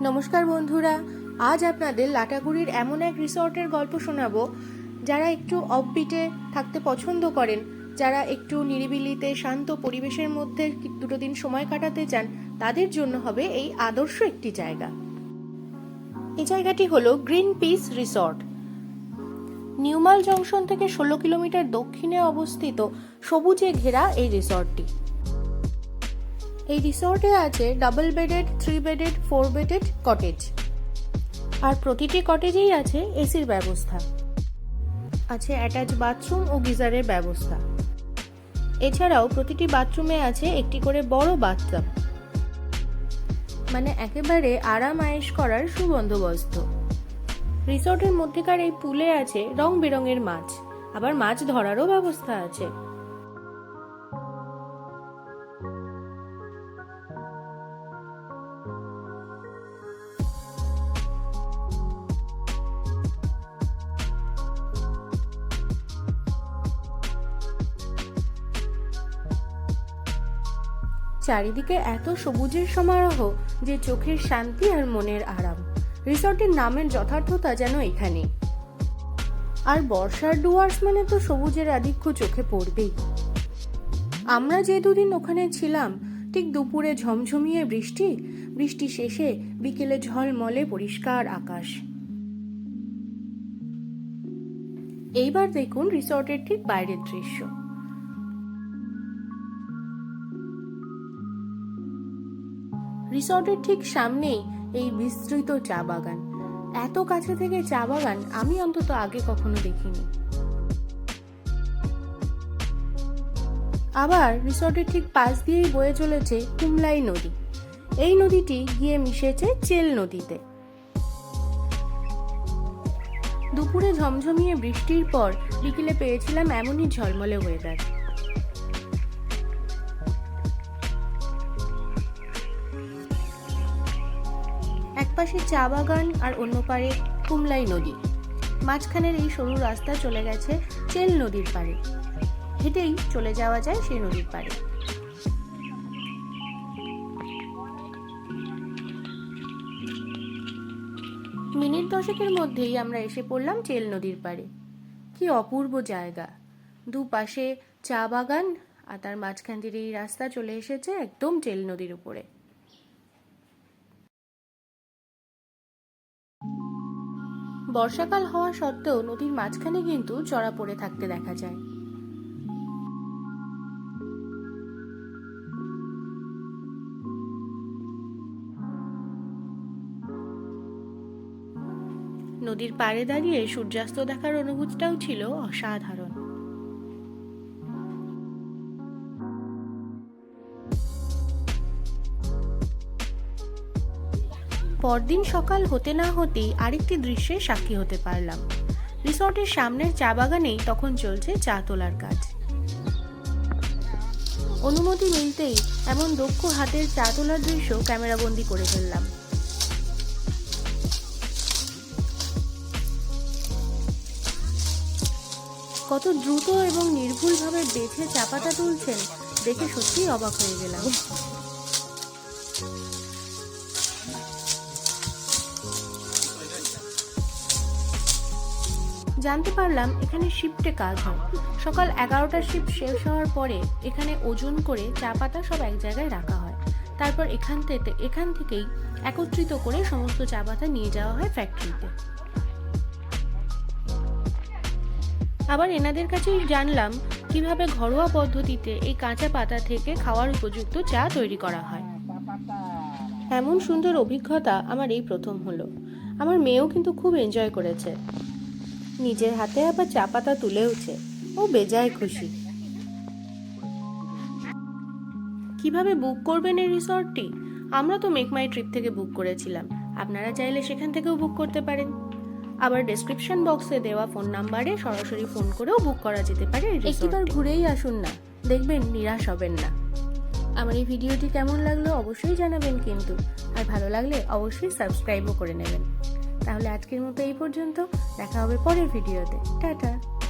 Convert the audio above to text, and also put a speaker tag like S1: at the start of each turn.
S1: নমস্কার বন্ধুরা, আজ আপনাদের লাটাগুড়ির এমন এক রিসর্টের গল্প শোনাবো যারা একটু অফবিটে থাকতে পছন্দ করেন, যারা একটু নিরিবিলিতে, শান্ত পরিবেশের মধ্যে দুটো দিন সময় কাটাতে চান, তাদের জন্য হবে এই আদর্শ একটি জায়গা। এই জায়গাটি হলো Green Peace Resort Newmal junction থেকে ষোলো কিলোমিটার দক্ষিণে অবস্থিত সবুজে ঘেরা এই রিসর্টটি। এই রিসর্টে আছে double bedded three bedded four bedded cottage আর প্রতিটি কটেজেই আছে এসির ব্যবস্থা। আছে অ্যাটাচ বাথরুম ও গিজারের ব্যবস্থা। এছাড়াও প্রতিটি বাথরুমে আছে একটি করে বড় বাথটাব মানে একেবারে আরাম আয়েশ করার সুবন্দোবস্ত। রিসর্টের মধ্যেকার এই পুলে আছে রং বেরঙের মাছ। আবার মাছ ধরারও ব্যবস্থা আছে। চারিদিকে এত সবুজের সমারোহ যে চোখের শান্তি আর মনের আরাম। রিসর্টের নামের যথার্থতা যেন এখানে। আর বর্ষার ডুয়ার্স মানে তো সবুজের আধিক্য চোখে পড়বেই। আমরা যে দুদিন ওখানে ছিলাম, ঠিক দুপুরে ঝমঝমিয়ে বৃষ্টি বৃষ্টি শেষে বিকেলে ঝলমলে পরিষ্কার আকাশ। এইবার দেখুন রিসর্টের ঠিক বাইরের দৃশ্য। রিসর্টের ঠিক সামনেই এই বিস্তৃত চা বাগান। এত কাছে থেকে চা বাগান আমি অন্তত আগে কখনো দেখিনি। আবার রিসর্টের ঠিক পাশ দিয়েই বয়ে চলেছে কুমলাই নদী। এই নদীটি গিয়ে মিশেছে চেল নদীতে। দুপুরে ঝমঝমিয়ে বৃষ্টির পর বিকেলে পেয়েছিলাম এমনই ঝলমলে ওয়েদার একপাশে চা বাগান আর অন্য পারে কুমলাই নদী। মাঝখানের এই সরু রাস্তা চলে গেছে চেল নদীর পাড়ে। হেঁটেই চলে যাওয়া যায় সেই নদীর পাড়ে। মিনিট দশেকের মধ্যেই আমরা এসে পড়লাম চেল নদীর পাড়ে। কি অপূর্ব জায়গা। দুপাশে চা বাগান আর তার মাঝখান দিয়ে এই রাস্তা চলে এসেছে একদম চেল নদীর উপরে। বর্ষাকাল হওয়া সত্ত্বেও নদীর মাঝখানে কিন্তু চড়া পড়ে থাকতে দেখা যায়। নদীর পাড়ে দাঁড়িয়ে সূর্যাস্ত দেখার অনুভূতিটাও ছিল অসাধারণ। পরদিন সকাল হতে না হতেই আরেকটি দৃশ্যের সাক্ষী হতে পারলাম। রিসর্টের সামনের চা বাগানেই তখন চলছে চা তোলার কাজ। অনুমতি মিলতেই এমন দক্ষ হাতের চা তোলার দৃশ্য ক্যামেরাবন্দি করে ফেললাম। কত দ্রুত এবং নির্ভুলভাবে বেছে চাপাতা তুলছেন দেখে সত্যিই অবাক হয়ে গেলাম। জানতে পারলাম এখানে শিফটে কাজ হয়। সকাল এগারোটার শিফট শেষ হওয়ার পরে এখানে ওজন করে চা পাতা সব এক জায়গায় রাখা হয়। তারপর এখান থেকে, এখান থেকেই একত্রিত করে সমস্ত চা পাতা নিয়ে যাওয়া হয় ফ্যাক্টরিতে আবার এনাদের কাছেই জানলাম কীভাবে ঘরোয়া পদ্ধতিতে এই কাঁচা পাতা থেকে খাওয়ার উপযুক্ত চা তৈরি করা হয়। এমন সুন্দর অভিজ্ঞতা আমার এই প্রথম হলো। আমার মেয়েও কিন্তু খুব এনজয় করেছে। নিজের হাতে আবার চা পাতা তুলেওছে ও বেজায় খুশি। কীভাবে বুক করবেন এই রিসর্টটি আমরা তো মেক মাই ট্রিপ থেকে বুক করেছিলাম। আপনারা চাইলে সেখান থেকেও বুক করতে পারেন। আবার ডেসক্রিপশন বক্সে দেওয়া ফোন নাম্বারে সরাসরি ফোন করেও বুক করা যেতে পারে একটিবার ঘুরেই আসুন না। দেখবেন নিরাশ হবেন না। আমার এই ভিডিওটি কেমন লাগল অবশ্যই জানাবেন কিন্তু। আর ভালো লাগলে অবশ্যই সাবস্ক্রাইবও করে নেবেন। তাহলে আজকের মতো এই পর্যন্ত। দেখা হবে পরের ভিডিওতে। টাটা।